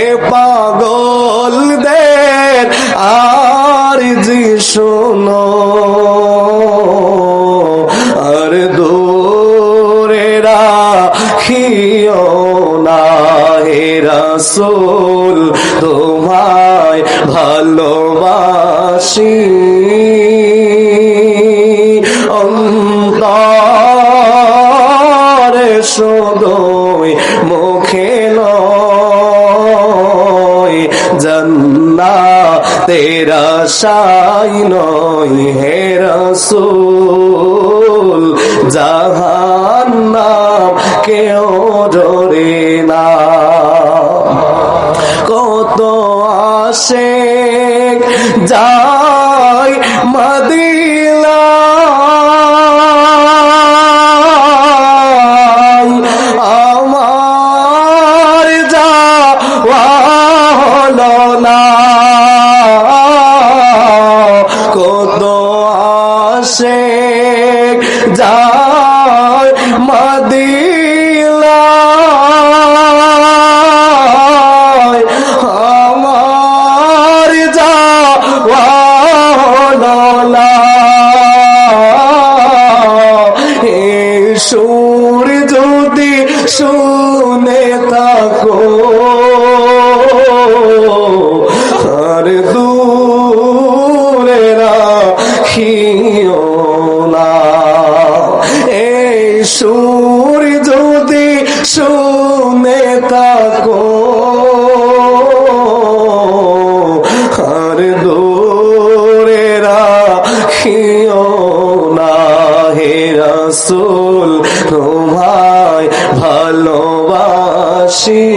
এ পাগলদের আর জি শোনো, আর দূরে রাখিও না হে রাসূল, তোমায় ভালোবাসি। অন্তরে শুধুই সাই নয় হে রসুল জাহান্নাম কেউ ডরে না। কত আসে যায় মদিলা ভালোবাসি।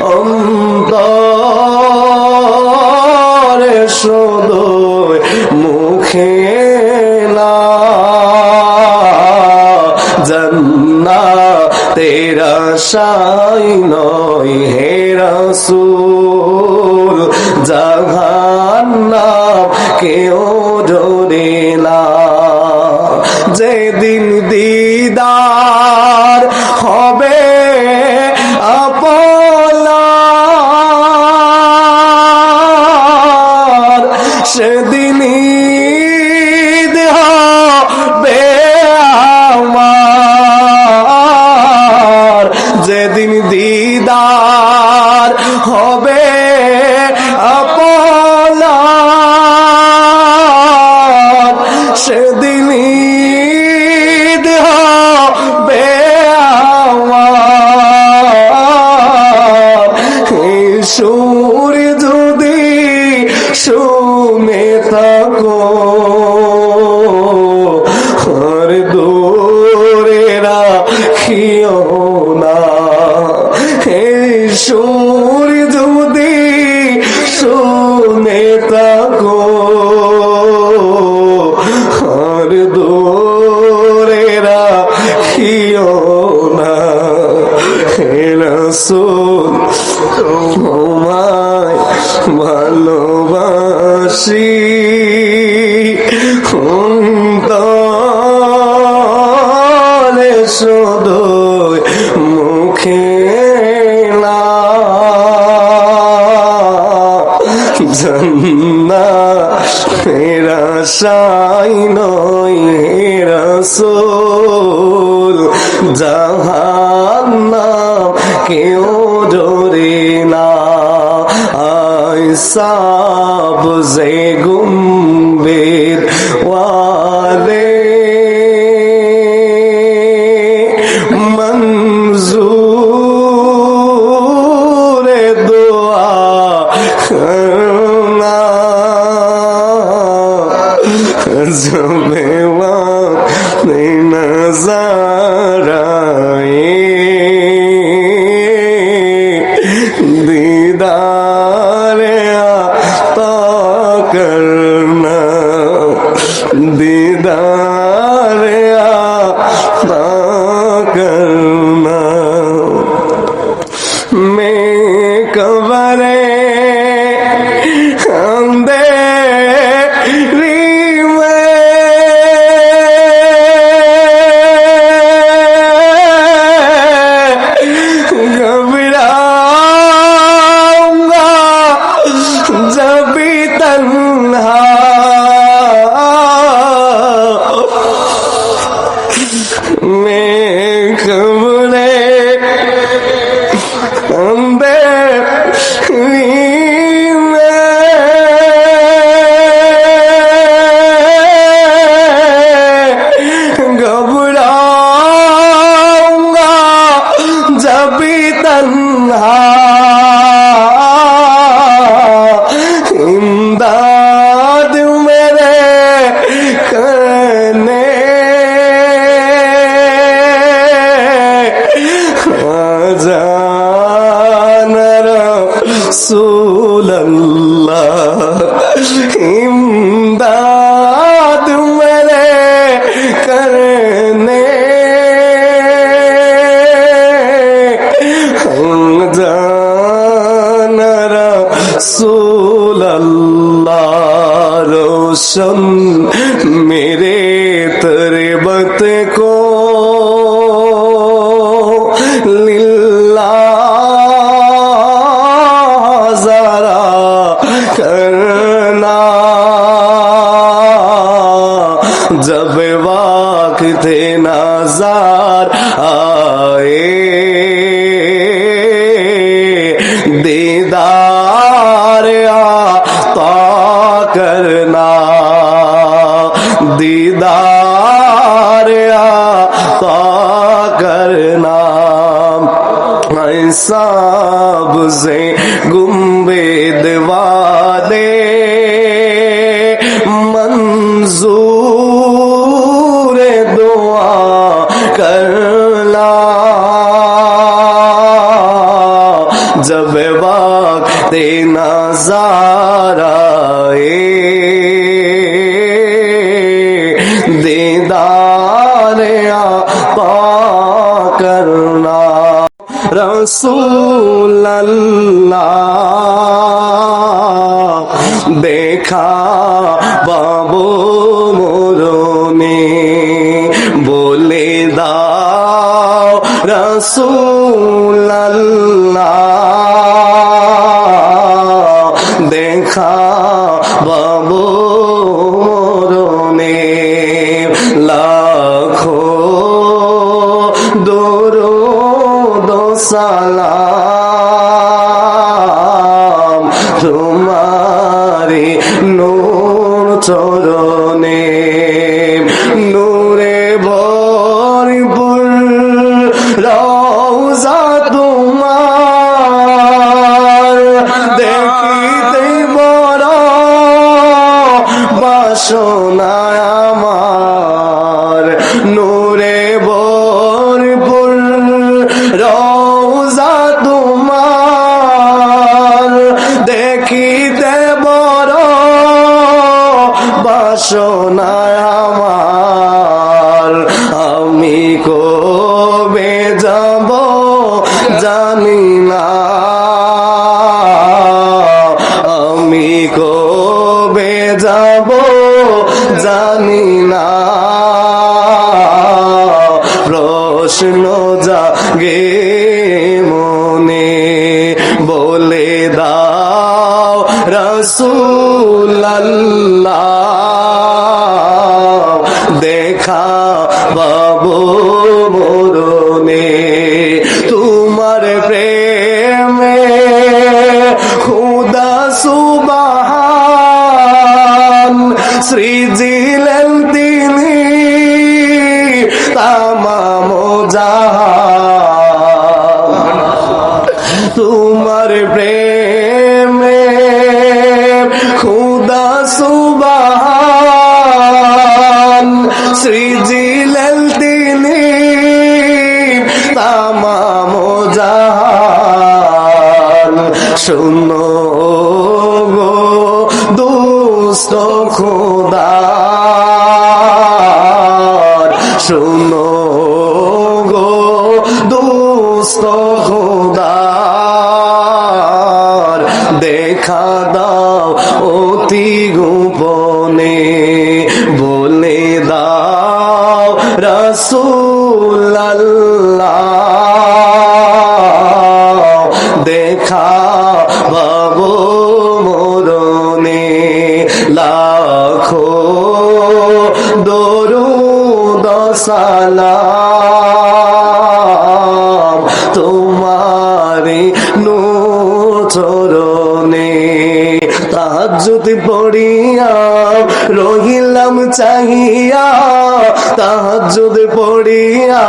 অন্তরে মুখে না। জন্না সাই নয় হে রসুল। জাহান্নাম কেউ ডরে রাখিও না। রসুল ভালোবাসি। শুধু কান্না হেরা সাই নয় হেরা সোল। জাহান্না কেউ জোরে না আইসাব জে গুম্বের ওয়াদে। মঞ্জুর না দিদার। রসুল্লাহ ইমদাদ মেরে করনে। জানারা সোল্লাহ রোশন মেরে তরে বত কো হিসাব সে গুম দেখা বাবু মরণে বলে দাও রসুল্লাহ দেখা বাবু মরণে লাখো বাসনা আমার নূরে ভরপুর রওজা তোমার। দেখিতে বড় বাসনা আমার। আমি কবে রসুল আল্লাহ দেখা বাবু মরণে তোমার প্রেমে খুদা সুবাহান সৃজিলেন তিনি তামাম জাহান দুষ্ট খোদা শুনো রহিলাম চাহিয়া, তাহাজ্জুদ পড়িয়া,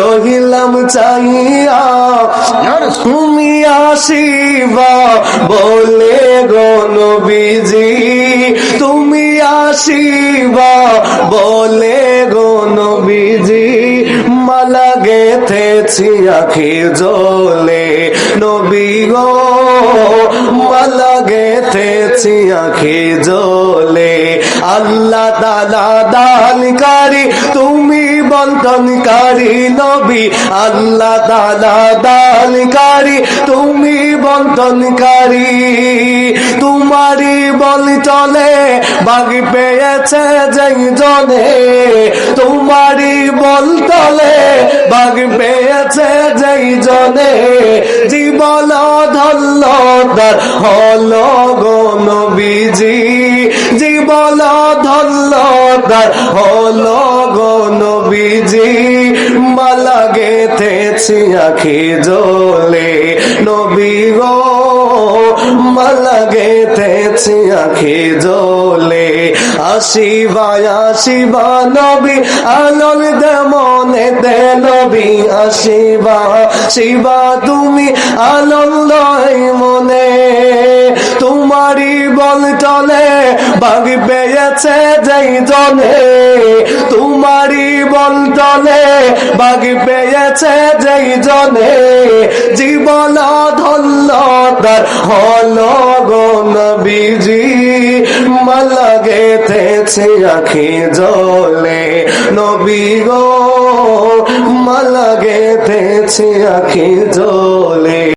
রহিলাম চাহিয়া তুমি আসিবা বলে গণ বিজি তুমি আসিবা বলে গণ নবীজি। মালা গেথেছি আখি জলে নবী গো, মালা গেথেছি আখি জলে আল্লাহ দানকারী, তুমি বন্তনকারী নবী। আল্লাহ তালা দানকারী, তুমি তোমারই বল চলে বাগ পেয়েছে যেই জনে। তোমারই বল তলে বাগ পেয়েছে যেই জনে, জীবন ধন্য তার হল গো নবীজি। জীবন ধন্য তার হল গো নবীজি। মালা গেথেছি আখি জলে, নবী গো, মালা গেথেছি আখি জলে। আসিবা আসিবা নবী, আলোর দেমনে দে নবী শিবা তুমি মনে। বল চলে বাগ পেয়েছে যেই জনে। তোমারই বল চলে বাগ পেয়েছে যেই জনে। জীবন ধন্য তার হল গো নবীজি। গেথেছে আখি জলে। নবী গো মালা গেথেছে আখি জলে।